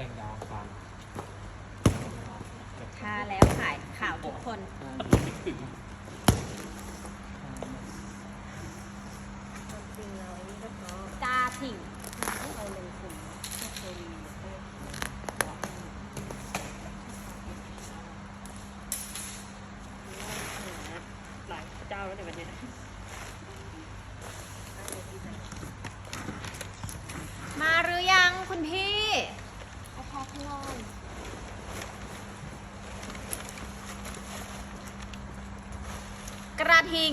แกงดาวฟังทาแล้วขายข่าวทุกคนความจริงเราไอ้นี่ก็เพราะจ้าผิงเราลงทุนพวกโคลีพวกหลายเจ้าแล้วในวันนี้ มาหรือยังคุณพี่เอาพอข้างนอกก ระทิง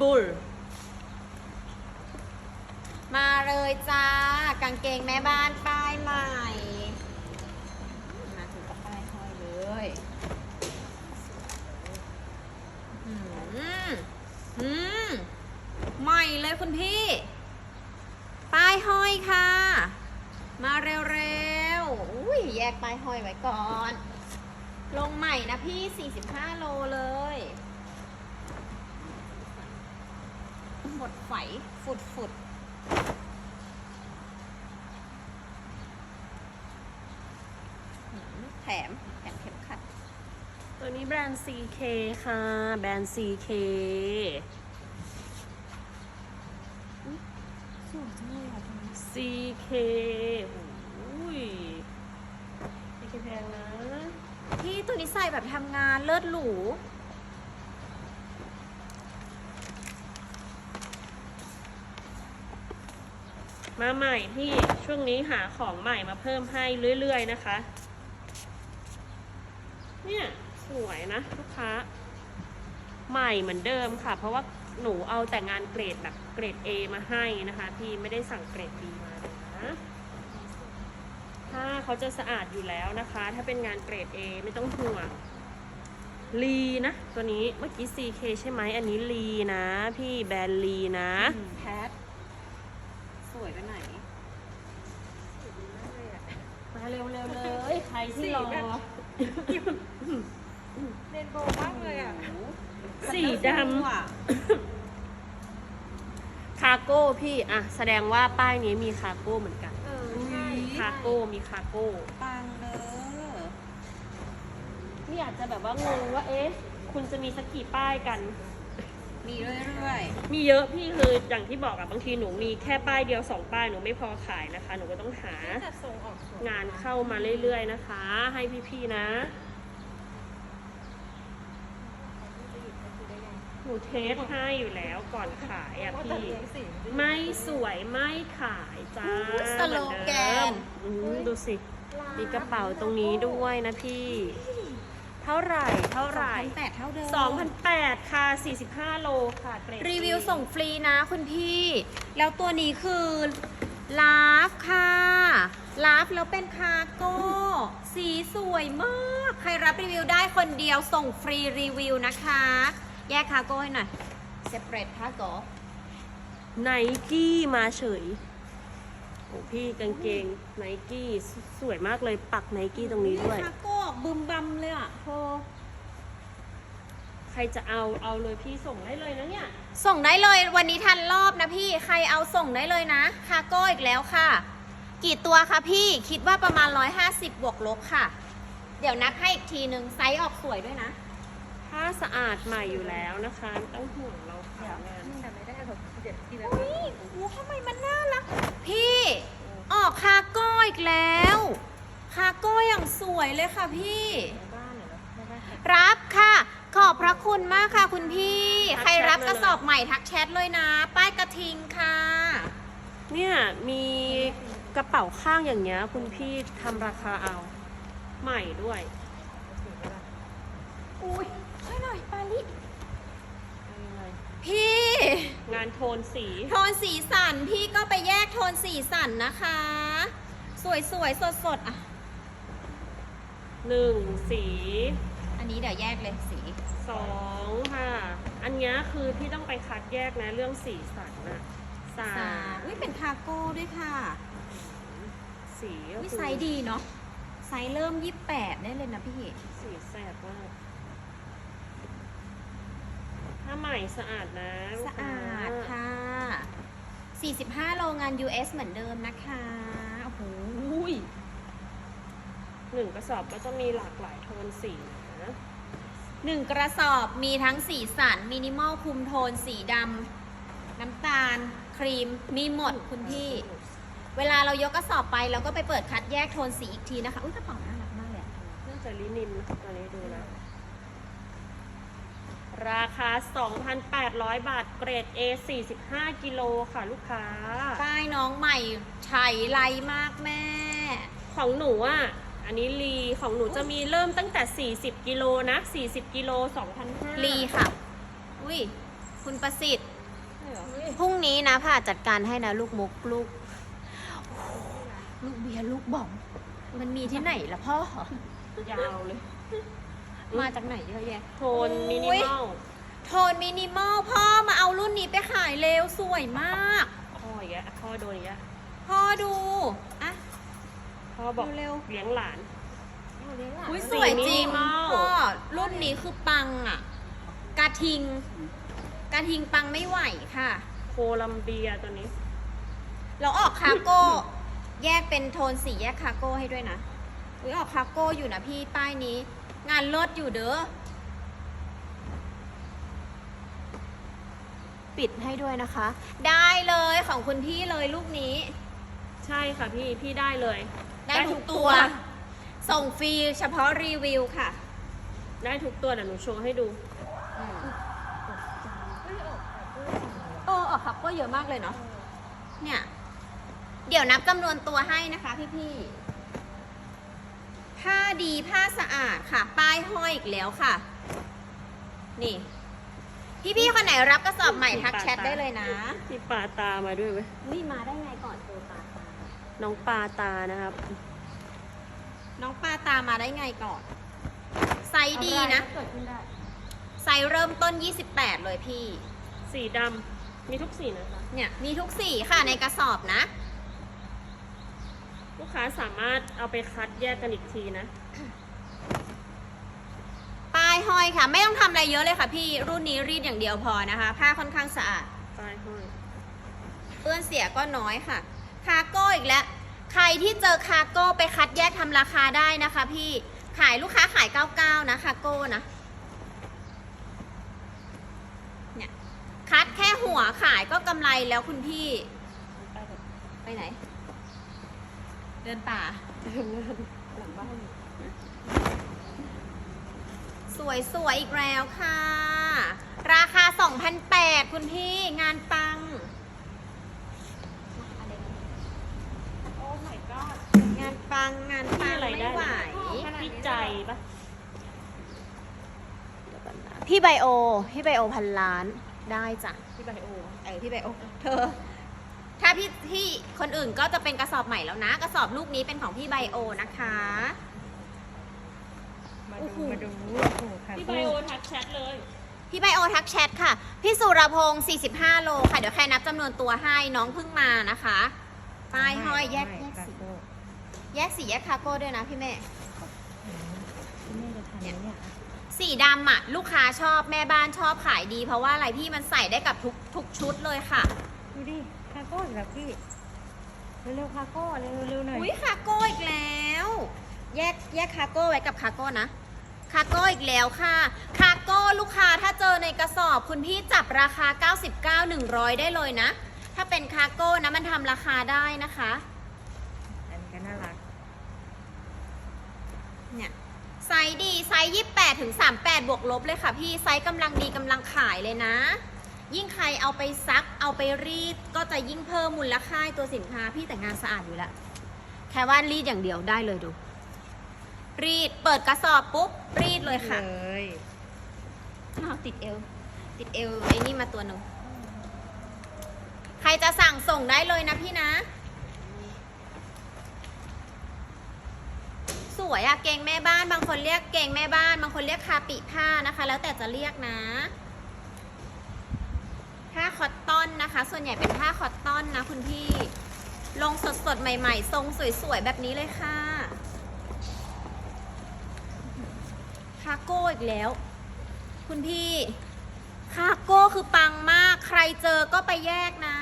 บุลมาเลยจ้ากางเกงแม่บ้านป้ายใหม่ มาถึงกับป้ายห้อยเลยอืมอืมใหม่เลยคุณพี่ ป้ายห้อยค่ะ มาเร็วๆ อุ้ยแยกป้ายห้อยไว้ก่อน ลงใหม่นะพี่ 45 โลเลย หมดไฝฝุดฝุดหืมแถมแถมเข็มขัด ตัวนี้แบรนด์ CK ค่ะ แบรนด์ CK สวยจังเลยอะ CK โอ้ย CK แพงนะ พี่ตัวนี้ใส่แบบทำงานเลิศหรู มาใหม่พี่ช่วงนี้หาของใหม่มาเพิ่มให้เรื่อยๆนะคะ เนี่ยสวยนะลูกค้า ใหม่เหมือนเดิมค่ะ เพราะว่าหนูเอาแต่งานเกรดแบบเกรด A มาให้นะคะ พี่ไม่ได้สั่งเกรด B มาเลยนะผ้าเขาจะสะอาดอยู่แล้วนะคะ ถ้าเป็นงานเกรด A ไม่ต้องห่วงลีนะ ตัวนี้เมื่อกี้ CK ใช่ไหมอันนี้ลีนะ พี่แบรนด์ลีนะแพท สวยไปไหน มา เร็วๆเลยใครที่รอ เรนโบว์มากเลยอะสีดว่ะำคาโก้พี่อะแสดงว่าป้ายนี้มีคาโก้เหมือนกัน เออใช่คาโก้มีคาโก้ ปังเลยพี่อาจจะแบบว่างงว่าเอ๊ะ คุณจะมีสักกี่ป้ายกัน มีเรื่อยมีเยอะพี่คืออย่างที่บอกอะบางทีหนูมีแค่ป้ายเดียวสองป้ายหนูไม่พอขายนะคะ หนูก็ต้องหาแต่ทรงออกสวยงานเข้ามาเรื่อยๆนะคะ ให้พี่ๆนะ หนูเทสให้อยู่แล้วก่อนขายอะว่าแต่พี่ เลี้ยงสีไม่สวยไม่ขายจ้าๆสโลแกนอืมดูสิ มีกระเป๋าตรงนี้ด้วยนะพี่ เท่าไหร่เท่าไหร่แปดเท่าเดิม2,008ค่ะ 45 โลค่ะเกรด รีวิวส่งฟรีนะคุณพี่ แล้วตัวนี้คือลาฟค่ะลาฟแล้วเป็นคาร์โก้ สีสวยมาก ใครรับรีวิวได้คนเดียวส่งฟรีรีวิวนะคะ แยกคาร์โก้ให้หน่อยเซปเรตคาร์โก้ ไนกี้มาเฉย โอ้พี่กางเกงไนกี้สวยมากเลยปักไนกี้ตรงนี้ด้วย คาร์โก้บึมบัมเลยอะโธใครจะเอาเอาเลยพี่ส่งได้เลยนะเนี่ย ส่งได้เลยวันนี้ทันรอบนะพี่ใครเอาส่งได้เลยนะคาร์โก้อีกแล้วค่ะ กี่ตัวคะพี่คิดว่าประมาณ 150 บวกลบค่ะ เดี๋ยวนับให้อีกทีนึงไซส์ออกสวยด้วยนะผ้าสะอาดใหม่อยู่แล้วนะคะไม่ต้องห่วงเราค่ะงาน แต่ไม่ได้หรอกเด็ดทีละ อุ้ยโอ้โหทำไมมันน่ารัก พี่ออกคาร์โก้อีกแล้ว คาร์โก้อย่างสวยเลยค่ะพี่ บ้านเหรอไม่ได้รับค่ะ ขอบพระคุณมากค่ะคุณพี่ใครรับกระสอบใหม่ทักแชทเลยนะ ป้ายกระทิงค่ะ เนี่ยมีกระเป๋าข้างอย่างเงี้ย คุณพี่ทำราคาเอา ใหม่ด้วย อุ้ยช่วยหน่อยปาลิเอายังไงพี่ งานโทนสี โทนสีสันพี่ก็ไปแยกโทนสีสันนะคะ สวยสวยสดสดๆอะหนึ่งสี อันนี้เดี๋ยวแยกเลยสีสองค่ะ อันเนี้ยคือพี่ต้องไปคัดแยกนะเรื่องสีสันนะสาสามมอุ้ยเป็นคาร์โก้ด้วยค่ะสีก็วิคือไซส์ดีเนาะไซส์เริ่ม 28 ได้เลยนะพี่ สีแสบมากถ้า ใหม่สะอาดนะลูกสะค้อาดค่ะ 45 โลงาน US เหมือนเดิมนะคะ โอ้โหยหนึ่งกระสอบก็จะมีหลากหลายโทนสีนะหนึ่งกระสอบมีทั้งสีสัน มินิมอลคุมโทน สีดำน้ำตาล ครีม มีหมดคุณพี่ เวลาเรายกกระสอบไปเราก็ไปเปิดคัดแยกโทนสีอีกทีนะคะ อุ้ยกระเป๋าน่ารักมากเลยอะน่าจะลินินนะตอนนี้ดูแล้ว ราคา 2,800 บาท เกรด A 45 กิโลค่ะลูกค้า ป้ายน้องใหม่ไฉไลมากแม่ ของหนูอะ อันนี้ลีของหนูจะมีเริ่มตั้งแต่ 40 กิโลนะ 40 กิโล2,500ลีค่ะ อุ้ย คุณประสิทธิ์ใช่เหรอพรุ่งนี้นะผ่าจัดการให้นะ ลูกมุกลูก ลูกเบียร์ลูกบอมมันมีที่ไหนล่ะพ่อ ยาวเลย มาจากไหนเยอะแยะ โทนมินิมอลโทนมินิมอลพ่อมาเอารุ่นนี้ไปขายเร็วสวยมาก พ่ออย่างเงี้ยพ่อโดนอย่างเงี้ยพ่อดูอะ พ่อบอกเร็วเลี้ยงหลาน อุ้ยสีสวยจริงมินิมอล พ่อรุ่นนี้คือปังอะ กระทิง กระทิงปังไม่ไหวค่ะ โคลัมเบียตัวนี้ เราออกคาร์โก้ แยกเป็นโทนสีแยกคาร์โก้ให้ด้วยนะ อุ้ยออกคาร์โก้อยู่นะพี่ป้ายนี้ งานเลิศอยู่เด้อ ปิดให้ด้วยนะคะ ได้เลยของคุณพี่เลยลูกนี้ ใช่ค่ะพี่ พี่ได้เลยได้ทุกตัว ส่งฟรีเฉพาะรีวิวค่ะ ได้ทุกตัวเดี๋ยวหนูโชว์ให้ดู เออออกครับก็เยอะมากเลยเนาะ เนี่ย เดี๋ยวนับจำนวนตัวให้นะคะพี่ๆ ผ้าดีผ้าสะอาดค่ะ ป้ายห้อยอีกแล้วค่ะ นี่ พี่ๆคนไหนรับกระสอบใหม่ทักแชทได้เลยนะ มีปลาตามาด้วยเว้ยวิมาได้ไงก่อนโตตา น้องปลาตานะครับ น้องปลาตามาได้ไงก่อน ไซส์ดีนะ เกิดขึ้นได้ ไซส์เริ่มต้น 28 เลยพี่ สีดำมีทุกสีนะคะ เนี่ย มีทุกสีค่ะในกระสอบนะ ลูกค้าสามารถเอาไปคัดแยกกันอีกทีนะป้ายห้อยค่ะ ไม่ต้องทำอะไรเยอะเลยค่ะพี่รุ่นนี้รีดอย่างเดียวพอนะคะ ผ้าค่อนข้างสะอาด ปลายห้อย เปื้อนเสียก็น้อยค่ะ คาร์โก้อีกแล้ว ใครที่เจอคาร์โก้ไปคัดแยกทำราคาได้นะคะพี่ ขายลูกค้าขาย 99 นะคาร์โก้นะ เนี่ย คัดแค่หัวขายก็กำไรแล้วคุณพี่ ไปไหน เดินป่า หลังบ้านสวยสวยๆอีกแล้วค่ะ ราคา 2,800 คุณพี่งานปัง โอ้ my god งานปังงานปังพี่อะไรไม่ได้ไหว พี่ใจปะพี่ไบโอ พี่ไบโอพันล้านได้จ้ะ พี่ไบโอ เออพี่ไบโอ เธอ ถ้าพี่ที่คนอื่นก็จะเป็นกระสอบใหม่แล้วนะ กระสอบลูกนี้เป็นของพี่ไบโอนะคะมาโอ้ดูโหมาดูโอ้โหค่ะพี่ไบโอทักแชทเลย พี่ไบโอทักแชทค่ะ พี่สุรพงศ์45 โลค่ะ เดี๋ยวแค่นับจำนวนตัวให้น้องเพิ่งมานะคะ ป้ายห้อยแยกแยกสีแยกสีแยกคาร์โก้ด้วยนะพี่แม่แม่จะทำไหมเนี่ยสีดำอะลูกค้าชอบแม่บ้านชอบขายดี เพราะว่าอะไรพี่มันใส่ได้กับทุกทุกชุดเลยค่ะ ดูดิคาโก้อีกแล้วพี่เร็วๆคาโก้เร็วๆหน่อยอุ้ยคาร์โก้อีกแล้ว แยกแยกคาร์โก้ไว้กับคาร์โก้นะคาร์โก้อีกแล้วค่ะ คาร์โก้ลูกค้าถ้าเจอในกระสอบคุณพี่จับราคา 99 100 ได้เลยนะ ถ้าเป็นคาร์โก้นะมันทำราคาได้นะคะ อันนี้ก็น่ารัก เนี่ยไซส์ดีไซส์ 28ถึง38 บวกลบเลยค่ะพี่ไซส์กำลังดีกำลังขายเลยนะ ยิ่งใครเอาไปซักเอาไปรีดก็จะยิ่งเพิ่มมูลค่าให้ตัวสินค้าพี่แต่งานสะอาดอยู่แล้วแค่ว่ารีดอย่างเดียวได้เลยดู รีดเปิดกระสอบปุ๊บรีดเลยค่ะเลยอ้าวติดเอว ติดเอวไอ้นี่มาตัวหนึ่งใครจะสั่งส่งได้เลยนะพี่นะ สวยอะเกงแม่บ้าน บางคนเรียกเกงแม่บ้าน บางคนเรียกคาปิผ้านะคะ แล้วแต่จะเรียกนะ ผ้าคอตตอนนะคะ ส่วนใหญ่เป็นผ้าคอตตอนนะคุณพี่ ลงสดสดใหม่ ๆ ทรงสวยๆ แบบนี้เลยค่ะคาโก้อีกแล้ว คุณพี่คาโก้คือปังมาก ใครเจอก็ไปแยกนะ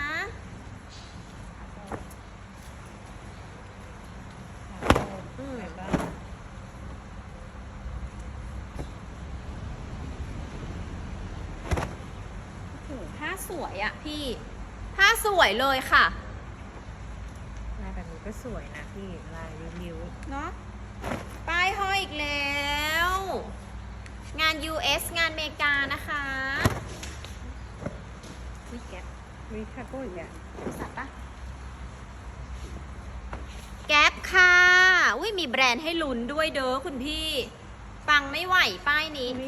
คาโก้แบบว่า สวยอะพี่ ผ้าสวยเลยค่ะลายแบบนี้ก็สวยนะพี่ลายริ้วเนาะป้ายห้อยอีกแล้ว งาน US งานอเมริกานะคะวิแก๊ปๆมีคาร์โก้อีกอะสับปะแก๊ปค่ะ อุ้ยมีแบรนด์ให้ลุ้นด้วยเด้อคุณพี่ปังไม่ไหวป้ายนี้มี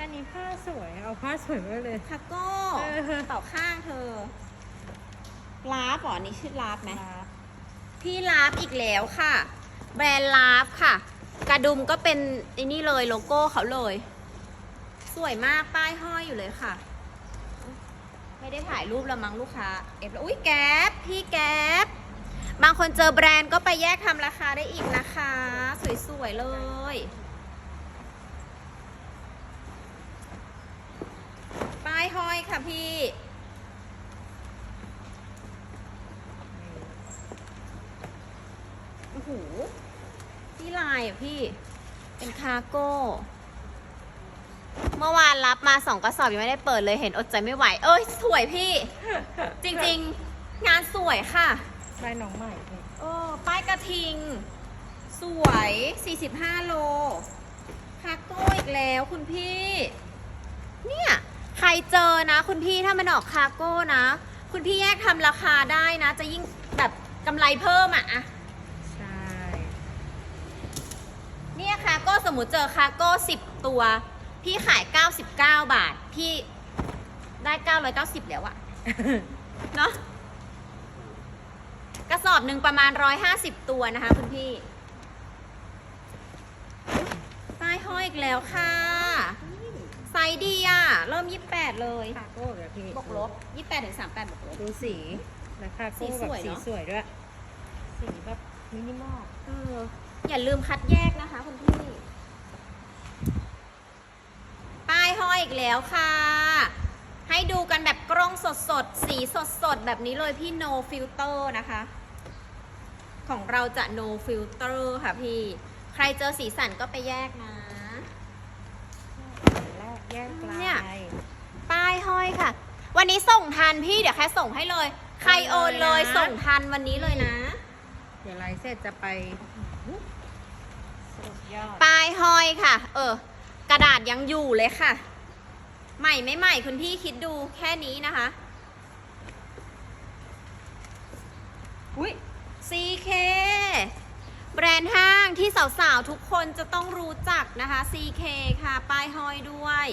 อันนี้ผ้าสวย เอาผ้าสวยมากเลย คาโก้เออ ต่อข้างเธอลาฟเหรอนี่ชื่อลาฟไหมครับพี่ลาฟอีกแล้วค่ะ แบรนด์ลาฟค่ะ กระดุมก็เป็นไอ้นี่เลยโลโก้เขาเลย สวยมากป้ายห้อยอยู่เลยค่ะ ไม่ได้ถ่ายรูปแล้วมั้งลูกค้า เอฟแล้วอุ้ยแก๊ปพี่แก๊ปบางคนเจอแบรนด์ก็ไปแยกทำราคาได้อีกนะคะ สวยๆเลย ป้ายห้อยค่ะพี่ โอ้โหพี่ลายอะพี่ เป็นคาร์โก้ เมื่อวานรับมาสองกระสอบยังไม่ได้เปิดเลยเห็นอดใจไม่ไหว เอ้ยสวยพี่ จริงๆ งานสวยค่ะลายหนองใหม่พี่เออป้ายกระทิง สวย 45 โลคาร์โก้อีกแล้วคุณพี่ เนี่ย ใครเจอนะ คุณพี่ถ้ามันออกคาร์โก้นะ คุณพี่แยกทำราคาได้นะ จะยิ่งแบบกำไรเพิ่มอะใช่เนี่ยคาร์โก้สมมติเจอคาร์โก้10ตัว พี่ขาย99บเก้าบาท พี่ได้990แล้วอะเนาะกระสอบหนึ่งประมาณ150ตัวนะคะคุณพี่ป้ายห้อยอีกแล้วค่ะ ซส์ดีอะเริ่ม 28 เลยคาร์โก้อีกแล้วพี่บวกลบ28ถึง38บวกลบ ดูสีและคาร์โก้สีแบสบวยสีเนอะ สวยด้วย สีแบบมินิมอลเอออย่าลืมคัดแยกนะคะคุณพี่ ป้ายห้อยอีกแล้วค่ะ ให้ดูกันแบบกล้องสดสดๆสีสดสดๆแบบนี้เลยพี่ no filter นะคะ ของเราจะ no filter ค่ะพี่ ใครเจอสีสันก็ไปแยกนะแร กแยกลาเนี่ยยป้ายห้อยค่ะ วันนี้ส่งทันพี่เดี๋ยวแค่ส่งให้เลย ใครโอนเลยโอนเลยนะ ส่งทันวันนี้เลยนะ เดี๋ยวไลฟ์เสร็จจะไปสุดยอดป้ายห้อยค่ะ เออ กระดาษยังอยู่เลยค่ะ ใหม่ไม่ใหม่คุณพี่คิดดูแค่นี้นะคะ อุ้ย CK แบรนด์ห้าง ที่สาวๆ ทุกคนจะต้องรู้จักนะคะ CK ค่ะ ป้ายห้อยด้วย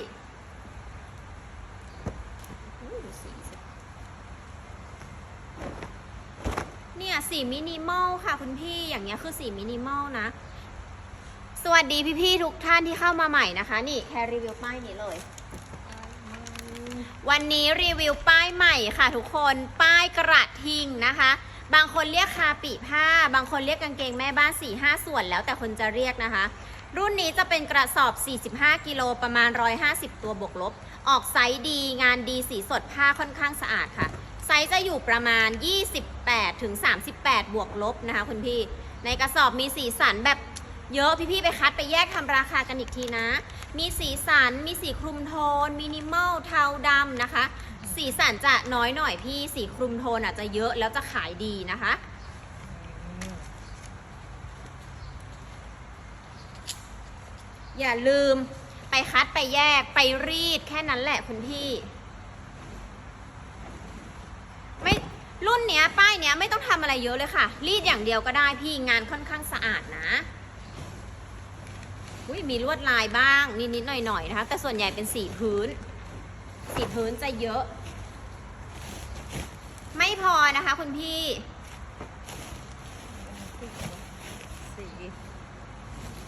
เนี่ยสีมินิมอลค่ะคุณพี่อย่างเงี้ยคือสีมินิมอลนะ สวัสดีพี่ๆทุกท่านที่เข้ามาใหม่นะคะ นี่แค่รีวิวป้ายนี้เลย วันนี้รีวิวป้ายใหม่ค่ะทุกคนป้ายกระทิงนะคะ บางคนเรียกคาปิผ้า บางคนเรียกกางเกงแม่บ้าน 4 5 ส่วนแล้วแต่คนจะเรียกนะคะ รุ่นนี้จะเป็นกระสอบ 45 กิโลประมาณ 150 ตัวบวกลบ ออกไซส์ดีงานดีสีสดผ้าค่อนข้างสะอาดค่ะ ไซส์จะอยู่ประมาณ 28ถึง38 บวกลบนะคะคุณพี่ ในกระสอบมีสีสันแบบเยอะพี่ๆไปคัดไปแยกทำราคากันอีกทีนะ มีสีสัน มีสีคลุมโทน มินิมอลเทาดำนะคะ สีสันจะน้อยหน่อยพี่สีคลุมโทนอาจจะเยอะแล้วจะขายดีนะคะ อย่าลืมไปคัดไปแยกไปรีดแค่นั้นแหละคุณพี่ ไม่รุ่นเนี้ยป้ายเนี้ยไม่ต้องทำอะไรเยอะเลยค่ะ รีดอย่างเดียวก็ได้พี่งานค่อนข้างสะอาดนะอุ้ยมีลวดลายบ้างนิดๆหน่อยๆนะคะ แต่ส่วนใหญ่เป็นสีพื้น สีพื้นจะเยอะ ไม่พอนะคะ คุณพี่สี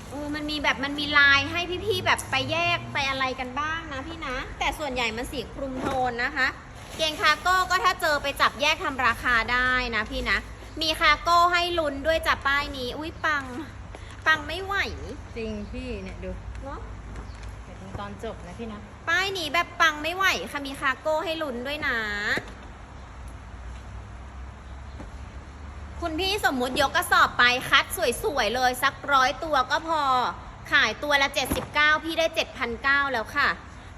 เออมันมีแบบมันมีลายให้พี่ๆแบบไปแยกไปอะไรกันบ้างนะพี่นะ แต่ส่วนใหญ่มันสีคลุมโทนนะคะ เกงคาโก้ก็ถ้าเจอไปจับแยกทำราคาได้นะพี่นะ มีคาโก้ให้ลุ้นด้วยจับป้ายนี้ อุ้ยปัง ปังไม่ไหวจริงพี่เนี่ยดูเนาะเดี๋ยวดูตอนจบนะพี่นะ ป้ายนี้แบบปังไม่ไหวค่ะมีคาโก้ให้ลุ้นด้วยนะ คุณพี่สมมุติยกกระสอบไปคัดสวยๆเลยสักร้อยตัวก็พอ ขายตัวละ 79 พี่ได้ 7,900 แล้วค่ะ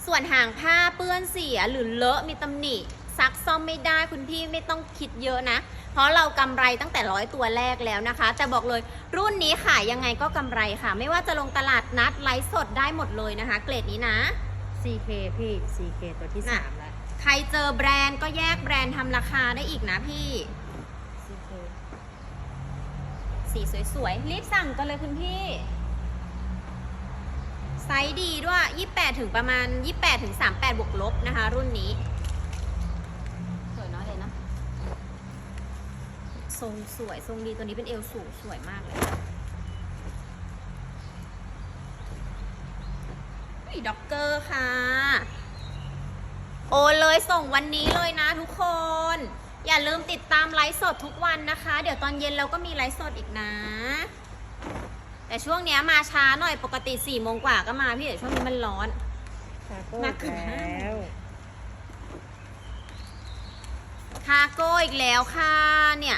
ส่วนหางผ้าเปื้อนเสียหรือเลอะมีตำหนิซักซ่อมไม่ได้คุณพี่ไม่ต้องคิดเยอะนะ เพราะเรากำไรตั้งแต่ร้อยตัวแรกแล้วนะคะ แต่บอกเลยรุ่นนี้ขายยังไงก็กำไรค่ะ ไม่ว่าจะลงตลาดนัดไลฟ์สดได้หมดเลยนะคะ เกรดนี้นะ 4K พี่ 4K ตัวที่น่ะสามแล้ว ใครเจอแบรนด์ก็แยกแบรนด์ทำราคาได้อีกนะพี่ 4K สีสวยๆ รีบสั่งกันเลยคุณพี่ ไซส์ดีด้วย 28 ถึงประมาณ 28 ถึง 38 บวกลบนะคะ รุ่นนี้ สวยเน้อยเลยนะทรงสวย ทรงดีตัวนี้เป็นเอวสูงสวยมากเลยด็อกเกอร์ค่ะ โอนเลยส่งวันนี้เลยนะทุกคน อย่าลืมติดตามไลฟ์สดทุกวันนะคะ เดี๋ยวตอนเย็นเราก็มีไลฟ์สดอีกนะ แต่ช่วงเนี้ยมาช้าหน่อยปกติ4ี่โมงกว่าก็มาพี่เดี๋ยวช่วงนี้มันร้อน คาโก้มาเกือบ แลห้า้วคาโก้อีกแล้วค่ะเนี่ย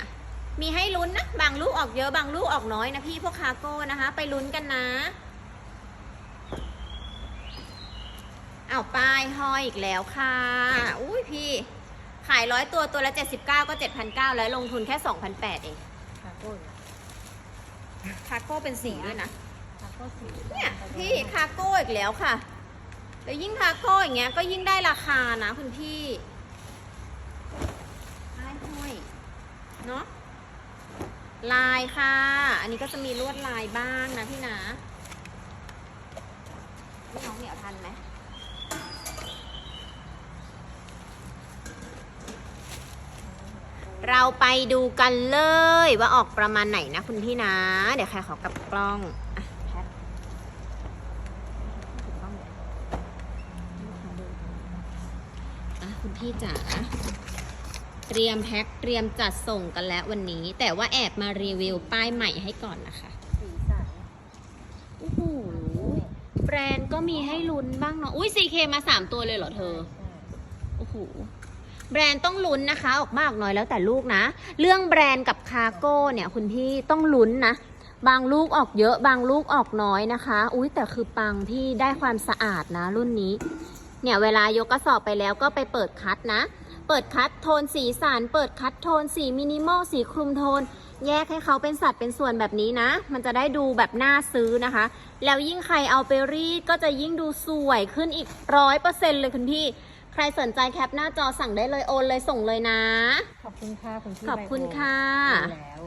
มีให้ลุ้นนะ บางลูกออกเยอะบางลูกออกน้อยนะพี่พวกคาโก้นะคะ ไปลุ้นกันนะอ้าวป้ายห้อยอีกแล้วค่ะ อุ้ยพี่ ขายร้อยตัวตัวละ 79 ก็ 7,900 แล้วลงทุนแค่ 2,800 เองคาโก้อีกแล้วคาโก้เป็นสีด้วยนะ คาโก้สีเนี่ยพี่คาโก้อีกแล้วค่ะ แล้วยิ่งคาโก้อย่างเงี้ยก็ยิ่งได้ราคานะคุณพี่ลายห้อยเนาะลายค่ะ อันนี้ก็จะมีลวดลายบ้างนะพี่นะพี่น้องเหนียวทันไหม เราไปดูกันเลยว่าออกประมาณไหนนะคุณพี่นะ เดี๋ยวใครขอกลับกล้องอะแพ็คถูกต้องเลยอะคุณพี่จ๋าเตรียมแพ็คเตรียมจัดส่งกันแล้ววันนี้ แต่ว่าแอบมารีวิวป้ายใหม่ให้ก่อนนะคะสีสันโอ้โหแบรนด์ก็มีให้ลุ้นบ้างเนาะอุ้ย CK มา3ตัวเลยเหรอเธอโอ้โห แบรนด์ต้องลุ้นนะคะ ออกมากน้อยแล้วแต่ลูกนะ เรื่องแบรนด์กับคารโก้เนี่ยคุณพี่ต้องลุ้นนะ บางลูกออกเยอะ บางลูกออกน้อยนะคะ อุ้ยแต่คือปังพี่ได้ความสะอาดนะ รุ่นนี้ เนี่ยเวลายกกระสอบไปแล้วก็ไปเปิดคัดนะ เปิดคัดโทนสีสันเปิดคัดโทนสีมินิมอลสีคลุมโทน แยกให้เขาเป็นสัดเป็นส่วนแบบนี้นะ มันจะได้ดูแบบน่าซื้อนะคะ แล้วยิ่งใครเอาไปรีดก็จะยิ่งดูสวยขึ้นอีกร้อยเปอร์เซ็นต์เลยคุณพี่ รสนใจแคปหน้าจอสั่งได้เลยโอนเลยส่งเลยนะ ขอบคุณค่ะคุณพี่ขอบคุณไบโค่ะดูแล้ว